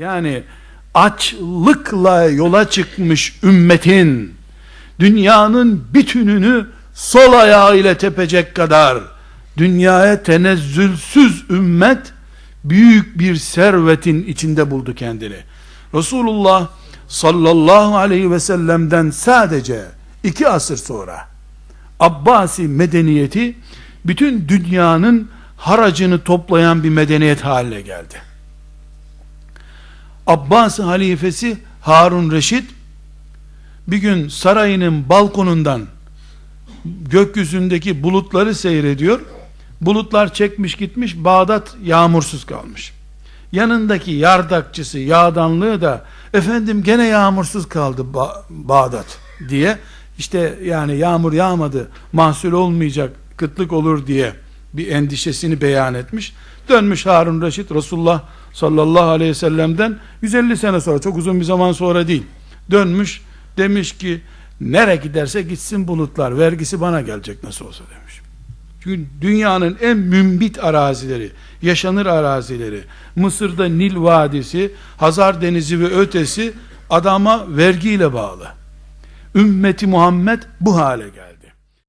Yani açlıkla yola çıkmış ümmetin dünyanın bütününü sol ayağı ile tepecek kadar dünyaya tenezzülsüz ümmet büyük bir servetin içinde buldu kendini. Resulullah sallallahu aleyhi ve sellem'den sadece iki asır sonra Abbasi medeniyeti bütün dünyanın haracını toplayan bir medeniyet haline geldi. Abbas halifesi Harun Reşit bir gün sarayının balkonundan gökyüzündeki bulutları seyrediyor. Bulutlar çekmiş gitmiş, Bağdat yağmursuz kalmış. Yanındaki yardakçısı, yağdanlığı da efendim gene yağmursuz kaldı ba- Bağdat diye işte yani yağmur yağmadı, mahsul olmayacak, kıtlık olur diye bir endişesini beyan etmiş. Dönmüş Harun Reşit Resulullah sallallahu aleyhi ve sellem'den 150 sene sonra çok uzun bir zaman sonra değil. Dönmüş demiş ki nere giderse gitsin bulutlar vergisi bana gelecek nasıl olsa demiş. Çünkü dünyanın en mümbit arazileri, yaşanır arazileri, Mısır'da Nil Vadisi, Hazar Denizi ve ötesi adama vergiyle bağlı. Ümmeti Muhammed bu hale geldi.